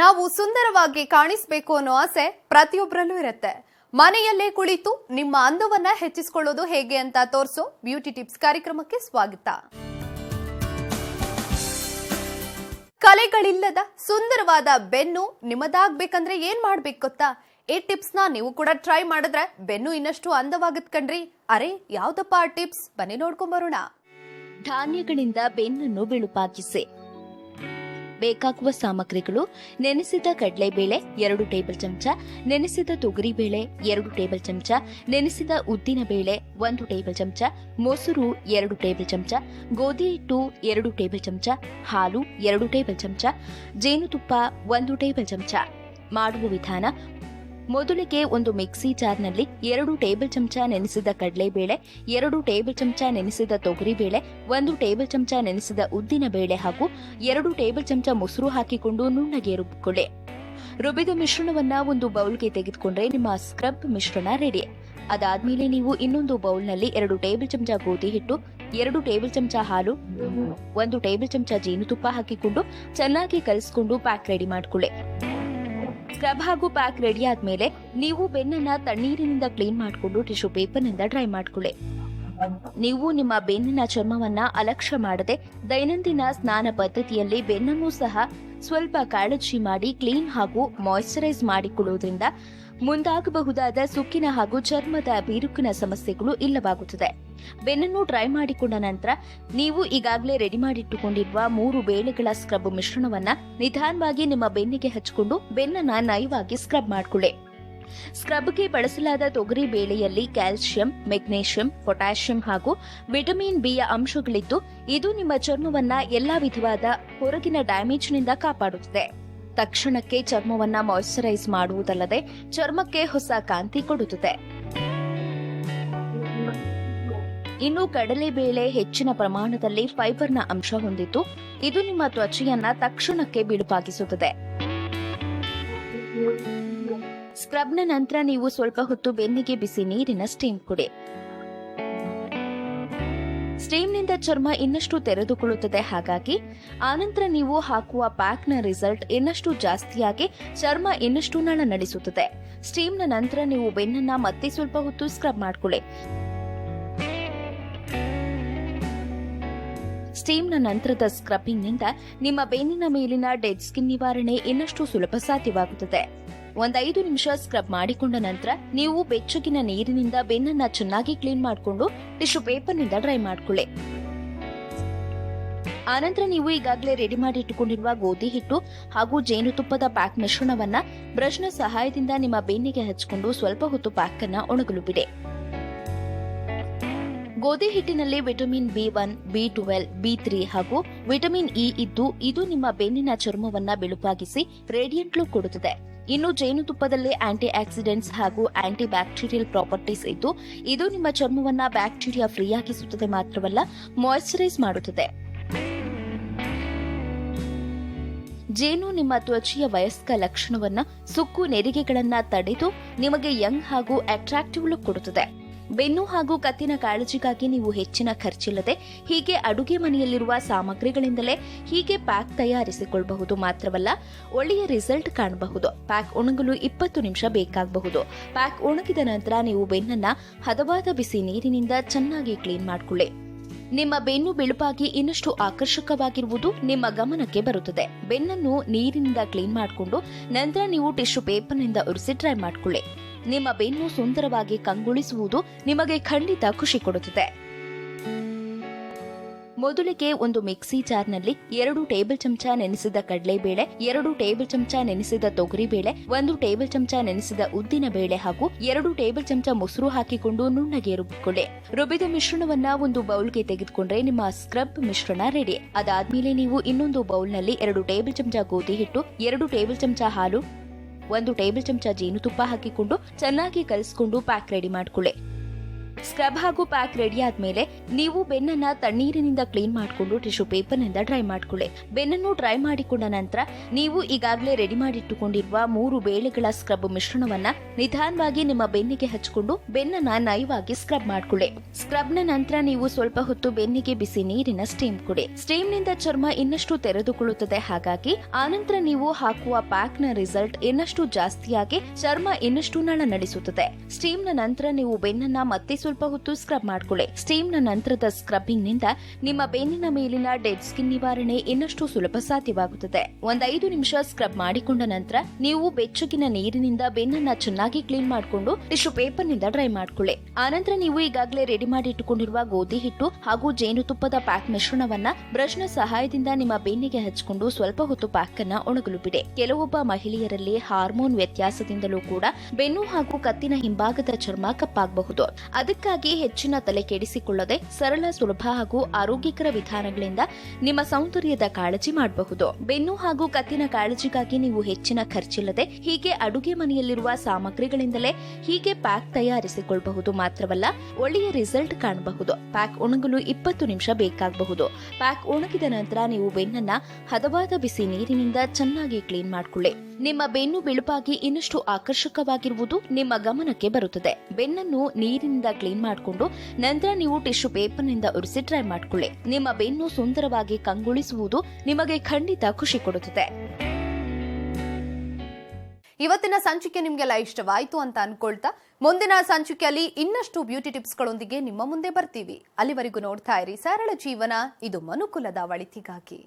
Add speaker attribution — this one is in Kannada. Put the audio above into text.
Speaker 1: ನಾವು ಸುಂದರವಾಗಿ ಕಾಣಿಸ್ಬೇಕು ಅನ್ನೋ ಆಸೆ ಪ್ರತಿಯೊಬ್ಬರಲ್ಲೂ ಇರುತ್ತೆ. ಮನೆಯಲ್ಲೇ ಕುಳಿತು ನಿಮ್ಮ ಅಂದವನ್ನ ಹೆಚ್ಚಿಸಿಕೊಳ್ಳೋದು ಹೇಗೆ ಅಂತ ತೋರಿಸೋ ಬ್ಯೂಟಿ ಟಿಪ್ಸ್ ಕಾರ್ಯಕ್ರಮಕ್ಕೆ ಸ್ವಾಗತ. ಕಲೆಗಳಿಲ್ಲದ ಸುಂದರವಾದ ಬೆನ್ನು ನಿಮ್ಮದಾಗ್ಬೇಕಂದ್ರೆ ಏನ್ ಮಾಡ್ಬೇಕು ಗೊತ್ತಾ? ಈ ಟಿಪ್ಸ್ನ ನೀವು ಕೂಡ ಟ್ರೈ ಮಾಡಿದ್ರೆ ಬೆನ್ನು ಇನ್ನಷ್ಟು ಅಂದವಾಗತ್ ಕಣ್ರಿ. ಅರೆ, ಯಾವ್ದಪ್ಪ ಆ ಟಿಪ್ಸ್? ಬನ್ನಿ ನೋಡ್ಕೊಂಡ್ ಬರೋಣ
Speaker 2: ಧಾನ್ಯಗಳಿಂದ ಬೆನ್ನನ್ನು ಬಿಳುಪಾಗಿಸಿ ಬೇಕಾಗುವ ಸಾಮಗ್ರಿಗಳು, ನೆನೆಸಿದ ಕಡಲೆಬೇಳೆ ಎರಡು ಟೇಬಲ್ ಚಮಚ, ನೆನೆಸಿದ ತೊಗರಿಬೇಳೆ ಎರಡು ಟೇಬಲ್ ಚಮಚ, ನೆನೆಸಿದ ಉದ್ದಿನ ಬೇಳೆ ಒಂದು ಟೇಬಲ್ ಚಮಚ, ಮೊಸರು ಎರಡು ಟೇಬಲ್ ಚಮಚ, ಗೋಧಿ ಹಿಟ್ಟು ಎರಡು ಟೇಬಲ್ ಚಮಚ, ಹಾಲು ಎರಡು ಟೇಬಲ್ ಚಮಚ, ಜೇನುತುಪ್ಪ ಒಂದು ಟೇಬಲ್ ಚಮಚ. ಮಾಡುವ ವಿಧಾನ ಮೊದಲಿಗೆ ಒಂದು ಮಿಕ್ಸಿ ಜಾರ್ನಲ್ಲಿ ಎರಡು ಟೇಬಲ್ ಚಮಚ ನೆನೆಸಿದ ಕಡಲೆಬೇಳೆ, ಎರಡು ಟೇಬಲ್ ಚಮಚ ನೆನೆಸಿದ ತೊಗರಿಬೇಳೆ, ಒಂದು ಟೇಬಲ್ ಚಮಚ ನೆನೆಸಿದ ಉದ್ದಿನ ಬೇಳೆ ಹಾಗೂ ಎರಡು ಟೇಬಲ್ ಚಮಚ ಮೊಸರು ಹಾಕಿಕೊಂಡು ನುಣ್ಣಗೆ ರುಬ್ಬಿಕೊಳ್ಳಿ ರುಬ್ಬಿದ ಮಿಶ್ರಣವನ್ನ ಒಂದು ಬೌಲ್ಗೆ ತೆಗೆದುಕೊಂಡ್ರೆ ನಿಮ್ಮ ಸ್ಕ್ರಬ್ ಮಿಶ್ರಣ ರೆಡಿ. ಅದಾದ್ಮೇಲೆ ನೀವು ಇನ್ನೊಂದು ಬೌಲ್ನಲ್ಲಿ ಎರಡು ಟೇಬಲ್ ಚಮಚ ಗೋಧಿ ಹಿಟ್ಟು, ಎರಡು ಟೇಬಲ್ ಚಮಚ ಹಾಲು, ಒಂದು ಟೇಬಲ್ ಚಮಚ ಜೇನುತುಪ್ಪ ಹಾಕಿಕೊಂಡು ಚೆನ್ನಾಗಿ ಕಲಿಸ್ಕೊಂಡು ಪ್ಯಾಕ್ ರೆಡಿ ಮಾಡ್ಕೊಳ್ಳಿ. ಸ್ಕ್ರಬ್ ಹಾಗೂ ಪ್ಯಾಕ್ ರೆಡಿ ಆದ್ಮೇಲೆ ನೀವು ಬೆನ್ನನ್ನ ತಣ್ಣೀರಿನಿಂದ ಕ್ಲೀನ್ ಮಾಡಿಕೊಂಡು ಟಿಶ್ಯೂ ಪೇಪರ್ನಿಂದ ಡ್ರೈ ಮಾಡ್ಕೊಳ್ಳಿ. ನೀವು ನಿಮ್ಮ ಬೆನ್ನಿನ ಚರ್ಮವನ್ನ ಅಲಕ್ಷ್ಯ ಮಾಡದೆ ದೈನಂದಿನ ಸ್ನಾನ ಪದ್ಧತಿಯಲ್ಲಿ ಬೆನ್ನನ್ನು ಸಹ ಸ್ವಲ್ಪ ಕಾಳಜಿ ಮಾಡಿ ಕ್ಲೀನ್ ಹಾಗೂ ಮಾಯಿಶ್ಚರೈಸ್ ಮಾಡಿಕೊಳ್ಳುವುದರಿಂದ ಮುಂದಾಗಬಹುದಾದ ಸುಕ್ಕಿನ ಹಾಗೂ ಚರ್ಮದ ಬಿರುಕಿನ ಸಮಸ್ಯೆಗಳು ಇಲ್ಲವಾಗುತ್ತದೆ. ಬೆನ್ನನ್ನು ಡ್ರೈ ಮಾಡಿಕೊಂಡ ನಂತರ ನೀವು ಈಗಾಗಲೇ ರೆಡಿ ಮಾಡಿಟ್ಟುಕೊಂಡಿರುವ ಮೂರು ಬೇಳೆಗಳ ಸ್ಕ್ರಬ್ ಮಿಶ್ರಣವನ್ನ ನಿಧಾನವಾಗಿ ನಿಮ್ಮ ಬೆನ್ನಿಗೆ ಹಚ್ಚಿಕೊಂಡು ಬೆನ್ನನ್ನ ನಯವಾಗಿ ಸ್ಕ್ರಬ್ ಮಾಡಿಕೊಳ್ಳಿ. ಸ್ಕ್ರಬ್ಗೆ ಬಳಸಲಾದ ತೊಗರಿ ಬೇಳೆಯಲ್ಲಿ ಕ್ಯಾಲ್ಸಿಯಂ ಮೆಗ್ನೇಷಿಯಂ ಪೊಟ್ಯಾಷಿಯಂ ಹಾಗೂ ವಿಟಮಿನ್ ಬಿಯ ಅಂಶಗಳಿದ್ದು, ಇದು ನಿಮ್ಮ ಚರ್ಮವನ್ನ ಎಲ್ಲಾ ವಿಧವಾದ ಹೊರಗಿನ ಡ್ಯಾಮೇಜ್ನಿಂದ ಕಾಪಾಡುತ್ತದೆ. ತಕ್ಷಣಕ್ಕೆ ಚರ್ಮವನ್ನ ಮಾಯಿಶ್ಚರೈಸ್ ಮಾಡುವುದಲ್ಲದೆ ಚರ್ಮಕ್ಕೆ ಹೊಸ ಕಾಂತಿ ಕೊಡುತ್ತದೆ. ಇನ್ನು ಕಡಲೆಬೇಳೆ ಹೆಚ್ಚಿನ ಪ್ರಮಾಣದಲ್ಲಿ ಫೈಬರ್ನ ಅಂಶ ಹೊಂದಿದ್ದು, ಇದು ನಿಮ್ಮ ತ್ವಚೆಯನ್ನ ತಕ್ಷಣಕ್ಕೆ ಬಿಳುಪಾಗಿಸುತ್ತದೆ ಸ್ಕ್ರಬ್ನ ನಂತರ ನೀವು ಸ್ವಲ್ಪ ಹೊತ್ತು ಬೆನ್ನಿಗೆ ಬಿಸಿ ನೀರಿನ ಸ್ಟೀಮ್ ಕೊಡಿ. ಸ್ಟೀಮ್ನಿಂದ ಚರ್ಮ ಇನ್ನಷ್ಟು ತೆರೆದುಕೊಳ್ಳುತ್ತದೆ. ಹಾಗಾಗಿ ಆನಂತರ ನೀವು ಹಾಕುವ ಪ್ಯಾಕ್ನ ರಿಸಲ್ಟ್ ಇನ್ನಷ್ಟು ಜಾಸ್ತಿಯಾಗಿ ಚರ್ಮ ಇನ್ನಷ್ಟು ನಳನಳಿಸುತ್ತದೆ ಸ್ಟೀಮ್ನ ನಂತರ ನೀವು ಬೆನ್ನನ್ನ ಮತ್ತೆ ಸ್ವಲ್ಪ ಹೊತ್ತು ಸ್ಕ್ರಬ್ ಮಾಡಿಕೊಳ್ಳಿ. ಸ್ಟೀಮ್ನ ನಂತರದ ಸ್ಕ್ರಬ್ಬಿಂಗ್ನಿಂದ ನಿಮ್ಮ ಬೆನ್ನಿನ ಮೇಲಿನ ಡೆಡ್ ಸ್ಕಿನ್ ನಿವಾರಣೆ ಇನ್ನಷ್ಟು ಸುಲಭ ಸಾಧ್ಯವಾಗುತ್ತದೆ. ಒಂದೈದು ನಿಮಿಷ ಸ್ಕ್ರಬ್ ಮಾಡಿಕೊಂಡ ನಂತರ ನೀವು ಬೆಚ್ಚಗಿನ ನೀರಿನಿಂದ ಬೆನ್ನನ್ನ ಚೆನ್ನಾಗಿ ಕ್ಲೀನ್ ಮಾಡಿಕೊಂಡು ಟಿಶ್ಯೂ ಪೇಪರ್ನಿಂದ ಡ್ರೈ ಮಾಡ್ಕೊಳ್ಳಿ. ಆನಂತರ ನೀವು ಈಗಾಗಲೇ ರೆಡಿ ಮಾಡಿ ಇಟ್ಟುಕೊಂಡಿರುವ ಗೋಧಿ ಹಿಟ್ಟು ಹಾಗೂ ಜೇನುತುಪ್ಪದ ಪ್ಯಾಕ್ ಮಿಶ್ರಣವನ್ನ ಬ್ರಷ್ನ ಸಹಾಯದಿಂದ ನಿಮ್ಮ ಬೆನ್ನಿಗೆ ಹಚ್ಚಿಕೊಂಡು ಸ್ವಲ್ಪ ಹೊತ್ತು ಪ್ಯಾಕ್ ಅನ್ನ ಒಣಗಲು ಬಿಡಿ. ಗೋಧಿ ಹಿಟ್ಟಿನಲ್ಲಿ vitamin B one B twelve B three ಹಾಗೂ ವಿಟಮಿನ್ ಇ ಇದ್ದು ಇದು ನಿಮ್ಮ ಬೆನ್ನಿನ ಚರ್ಮವನ್ನ ಬಿಳುಪಾಗಿಸಿ ರೇಡಿಯಂಟ್ ಲುಕ್ ಕೊಡುತ್ತದೆ. ಇನ್ನು ಜೇನುತುಪ್ಪದಲ್ಲಿ ಆಂಟಿ ಆಕ್ಸಿಡೆಂಟ್ಸ್ ಹಾಗೂ ಆಂಟಿ ಬ್ಯಾಕ್ಟೀರಿಯಲ್ ಪ್ರಾಪರ್ಟೀಸ್ ಇದ್ದು, ಇದು ನಿಮ್ಮ ಚರ್ಮವನ್ನ ಬ್ಯಾಕ್ಟೀರಿಯಾ ಫ್ರೀ ಆಗಿಸುತ್ತದೆ ಮಾತ್ರವಲ್ಲ ಮಾಯಿಶ್ಚರೈಸ್ ಮಾಡುತ್ತದೆ. ಜೇನು ನಿಮ್ಮ ತ್ವಚೆಯ ವಯಸ್ಕ ಲಕ್ಷಣವನ್ನ, ಸುಕ್ಕು, ನೆರಿಗೆಗಳನ್ನ ತಡೆದು, ನಿಮಗೆ ಯಂಗ್ ಹಾಗೂ ಅಟ್ರಾಕ್ಟಿವ್ ಲುಕ್ ಕೊಡುತ್ತದೆ. ಬೆನ್ನು ಹಾಗೂ ಕತ್ತಿನ ಕಾಳಜಿಗಾಗಿ ನೀವು ಹೆಚ್ಚಿನ ಖರ್ಚಿಲ್ಲದೆ ಹೀಗೆ ಅಡುಗೆ ಮನೆಯಲ್ಲಿರುವ ಸಾಮಗ್ರಿಗಳಿಂದಲೇ ಹೀಗೆ ಪ್ಯಾಕ್ ತಯಾರಿಸಿಕೊಳ್ಳಬಹುದು ಮಾತ್ರವಲ್ಲ, ಒಳ್ಳೆಯ ರಿಸಲ್ಟ್ ಕಾಣಬಹುದು. ಪ್ಯಾಕ್ ಒಣಗಲು ಇಪ್ಪತ್ತು ನಿಮಿಷ ಬೇಕಾಗಬಹುದು. ಪ್ಯಾಕ್ ಒಣಗಿದ ನಂತರ ನೀವು ಬೆನ್ನನ್ನ ಹದವಾದ ಬಿಸಿ ನೀರಿನಿಂದ ಚೆನ್ನಾಗಿ ಕ್ಲೀನ್ ಮಾಡಿಕೊಳ್ಳಿ. ನಿಮ್ಮ ಬೆನ್ನು ಬಿಳುಪಾಗಿ ಇನ್ನಷ್ಟು ಆಕರ್ಷಕವಾಗಿರುವುದು ನಿಮ್ಮ ಗಮನಕ್ಕೆ ಬರುತ್ತದೆ. ಬೆನ್ನನ್ನು ನೀರಿನಿಂದ ಕ್ಲೀನ್ ಮಾಡಿಕೊಂಡು ನಂತರ ನೀವು ಟಿಶ್ಯೂ ಪೇಪರ್ನಿಂದ ಉರಿಸಿ ಡ್ರೈ ಮಾಡಿಕೊಳ್ಳಿ. ನಿಮ್ಮ ಬೆನ್ನು ಸುಂದರವಾಗಿ ಕಂಗೊಳಿಸುವುದು ನಿಮಗೆ ಖಂಡಿತ ಖುಷಿ ಕೊಡುತ್ತದೆ. ಮೊದಲಿಗೆ ಒಂದು ಮಿಕ್ಸಿ ಜಾರ್ನಲ್ಲಿ ಎರಡು ಟೇಬಲ್ ಚಮಚ ನೆನೆಸಿದ ಕಡಲೆಬೇಳೆ, ಎರಡು ಟೇಬಲ್ ಚಮಚ ನೆನೆಸಿದ ತೊಗರಿಬೇಳೆ, ಒಂದು ಟೇಬಲ್ ಚಮಚ ನೆನೆಸಿದ ಉದ್ದಿನ ಬೇಳೆ ಹಾಗೂ ಎರಡು ಟೇಬಲ್ ಚಮಚ ಮೊಸರು ಹಾಕಿಕೊಂಡು ನುಣ್ಣಗೆ ರುಬ್ಬಿಕೊಳ್ಳಿ. ರುಬ್ಬಿದ ಮಿಶ್ರಣವನ್ನ ಒಂದು ಬೌಲ್ಗೆ ತೆಗೆದುಕೊಂಡ್ರೆ ನಿಮ್ಮ ಸ್ಕ್ರಬ್ ಮಿಶ್ರಣ ರೆಡಿ. ಅದಾದ್ಮೇಲೆ ನೀವು ಇನ್ನೊಂದು ಬೌಲ್ನಲ್ಲಿ ಎರಡು ಟೇಬಲ್ ಚಮಚ ಗೋಧಿ ಹಿಟ್ಟು, ಎರಡು ಟೇಬಲ್ ಚಮಚ ಹಾಲು ಒಂದು ಟೇಬಲ್ ಚಮಚ ಜೇನುತುಪ್ಪ ಹಾಕಿಕೊಂಡು ಚೆನ್ನಾಗಿ ಕಲಿಸ್ಕೊಂಡು ಪ್ಯಾಕ್ ರೆಡಿ ಮಾಡ್ಕೊಳ್ಳಿ. ಸ್ಕ್ರಬ್ ಹಾಗೂ ಪ್ಯಾಕ್ ರೆಡಿ ಆದ್ಮೇಲೆ ನೀವು ಬೆನ್ನನ್ನ ತಣ್ಣೀರಿನಿಂದ ಕ್ಲೀನ್ ಮಾಡಿಕೊಂಡು ಟಿಶ್ಯೂ ಪೇಪರ್ನಿಂದ ಡ್ರೈ ಮಾಡ್ಕೊಳ್ಳಿ. ಬೆನ್ನನ್ನು ಡ್ರೈ ಮಾಡಿಕೊಂಡ ನಂತರ ನೀವು ಈಗಾಗಲೇ ರೆಡಿ ಮಾಡಿಟ್ಟುಕೊಂಡಿರುವ ಮೂರು ಬೇಳೆಗಳ ಸ್ಕ್ರಬ್ ಮಿಶ್ರಣವನ್ನ ನಿಧಾನವಾಗಿ ನಿಮ್ಮ ಬೆನ್ನಿಗೆ ಹಚ್ಚಿಕೊಂಡು ಬೆನ್ನನ್ನ ನಯವಾಗಿ ಸ್ಕ್ರಬ್ ಮಾಡ್ಕೊಳ್ಳಿ. ಸ್ಕ್ರಬ್ನ ನಂತರ ನೀವು ಸ್ವಲ್ಪ ಹೊತ್ತು ಬೆನ್ನಿಗೆ ಬಿಸಿ ನೀರಿನ ಸ್ಟೀಮ್ ಕೊಡಿ. ಸ್ಟೀಮ್ನಿಂದ ಚರ್ಮ ಇನ್ನಷ್ಟು ತೆರೆದುಕೊಳ್ಳುತ್ತದೆ. ಹಾಗಾಗಿ ಆನಂತರ ನೀವು ಹಾಕುವ ಪ್ಯಾಕ್ನ ರಿಸಲ್ಟ್ ಇನ್ನಷ್ಟು ಜಾಸ್ತಿಯಾಗಿ ಚರ್ಮ ಇನ್ನಷ್ಟು ನಳ ನಡೆಸುತ್ತದೆ ಸ್ಟೀಮ್ನ ನಂತರ ನೀವು ಬೆನ್ನನ್ನ ಮತ್ತೆ ಸ್ವಲ್ಪ ಹೊತ್ತು ಸ್ಕ್ರಬ್ ಮಾಡ್ಕೊಳ್ಳಿ ಸ್ಟೀಮ್ನ ನಂತರದ ಸ್ಕ್ರಬ್ಬಿಂಗ್ನಿಂದ ನಿಮ್ಮ ಬೆನ್ನಿನ ಮೇಲಿನ ಡೆಡ್ ಸ್ಕಿನ್ ನಿವಾರಣೆ ಇನ್ನಷ್ಟು ಸುಲಭ ಸಾಧ್ಯವಾಗುತ್ತದೆ. ಒಂದ್ ಐದು ನಿಮಿಷ ಸ್ಕ್ರಬ್ ಮಾಡಿಕೊಂಡ ನಂತರ ನೀವು ಬೆಚ್ಚಗಿನ ನೀರಿನಿಂದ ಬೆನ್ನನ್ನ ಚೆನ್ನಾಗಿ ಕ್ಲೀನ್ ಮಾಡಿಕೊಂಡು ಟಿಶ್ಯೂ ಪೇಪರ್ನಿಂದ ಡ್ರೈ ಮಾಡ್ಕೊಳ್ಳಿ ಆನಂತರ ನೀವು ಈಗಾಗಲೇ ರೆಡಿ ಮಾಡಿ ಇಟ್ಟುಕೊಂಡಿರುವ ಗೋಧಿ ಹಿಟ್ಟು ಹಾಗೂ ಜೇನುತುಪ್ಪದ ಪ್ಯಾಕ್ ಮಿಶ್ರಣವನ್ನ ಬ್ರಷ್ನ ಸಹಾಯದಿಂದ ನಿಮ್ಮ ಬೆನ್ನಿಗೆ ಹಚ್ಚಿಕೊಂಡು ಸ್ವಲ್ಪ ಹೊತ್ತು ಪ್ಯಾಕ್ ಅನ್ನ ಒಣಗಲು ಬಿಡಿ ಕೆಲವೊಬ್ಬ ಮಹಿಳೆಯರಲ್ಲಿ ಹಾರ್ಮೋನ್ ವ್ಯತ್ಯಾಸದಿಂದಲೂ ಕೂಡ ಬೆನ್ನು ಹಾಗೂ ಕತ್ತಿನ ಹಿಂಭಾಗದ ಚರ್ಮ ಕಪ್ಪಾಗಬಹುದು. ಅದಕ್ಕಾಗಿ ಹೆಚ್ಚಿನ ತಲೆ ಕೆಡಿಸಿಕೊಳ್ಳದೆ ಸರಳ, ಸುಲಭ ಹಾಗೂ ಆರೋಗ್ಯಕರ ವಿಧಾನಗಳಿಂದ ನಿಮ್ಮ ಸೌಂದರ್ಯದ ಕಾಳಜಿ ಮಾಡಬಹುದು. ಬೆನ್ನು ಹಾಗೂ ಕತ್ತಿನ ಕಾಳಜಿಗಾಗಿ ನೀವು ಹೆಚ್ಚಿನ ಖರ್ಚಿಲ್ಲದೆ ಹೀಗೆ ಅಡುಗೆ ಮನೆಯಲ್ಲಿರುವ ಸಾಮಗ್ರಿಗಳಿಂದಲೇ ಹೀಗೆ ಪ್ಯಾಕ್ ತಯಾರಿಸಿಕೊಳ್ಳಬಹುದು ಮಾತ್ರವಲ್ಲ, ಒಳ್ಳೆಯ ರಿಸಲ್ಟ್ ಕಾಣಬಹುದು. ಪ್ಯಾಕ್ ಒಣಗಲು ಇಪ್ಪತ್ತು ನಿಮಿಷ ಬೇಕಾಗಬಹುದು. ಪ್ಯಾಕ್ ಒಣಗಿದ ನಂತರ ನೀವು ಬೆನ್ನನ್ನ ಹದವಾದ ಬಿಸಿ ನೀರಿನಿಂದ ಚೆನ್ನಾಗಿ ಕ್ಲೀನ್ ಮಾಡ್ಕೊಳ್ಳಿ. ನಿಮ್ಮ ಬೆನ್ನು ಬಿಳುಪಾಗಿ ಇನ್ನಷ್ಟು ಆಕರ್ಷಕವಾಗಿರುವುದು ನಿಮ್ಮ ಗಮನಕ್ಕೆ ಬರುತ್ತದೆ. ಬೆನ್ನನ್ನು ನೀರಿನಿಂದ ಕ್ಲೀನ್ ಮಾಡಿಕೊಂಡು ನಂತರ ನೀವು ಟಿಶ್ಯೂ ಪೇಪರ್ನಿಂದ ಉರಿಸಿ ಡ್ರೈ ಮಾಡ್ಕೊಳ್ಳಿ. ನಿಮ್ಮ ಬೆನ್ನು ಸುಂದರವಾಗಿ ಕಂಗೊಳಿಸುವುದು ನಿಮಗೆ ಖಂಡಿತ ಖುಷಿ ಕೊಡುತ್ತದೆ.
Speaker 1: ಇವತ್ತಿನ ಸಂಚಿಕೆ ನಿಮಗೆಲ್ಲ ಇಷ್ಟವಾಯಿತು ಅಂತ ಅನ್ಕೊಳ್ತಾ, ಮುಂದಿನ ಸಂಚಿಕೆಯಲ್ಲಿ ಇನ್ನಷ್ಟು ಬ್ಯೂಟಿ ಟಿಪ್ಸ್ಗಳೊಂದಿಗೆ ನಿಮ್ಮ ಮುಂದೆ ಬರ್ತೀವಿ. ಅಲ್ಲಿವರೆಗೂ ನೋಡ್ತಾ ಇರಿ, ಸರಳ ಜೀವನ. ಇದು ಮನುಕುಲದ ಒಳಿತಿಗಾಗಿ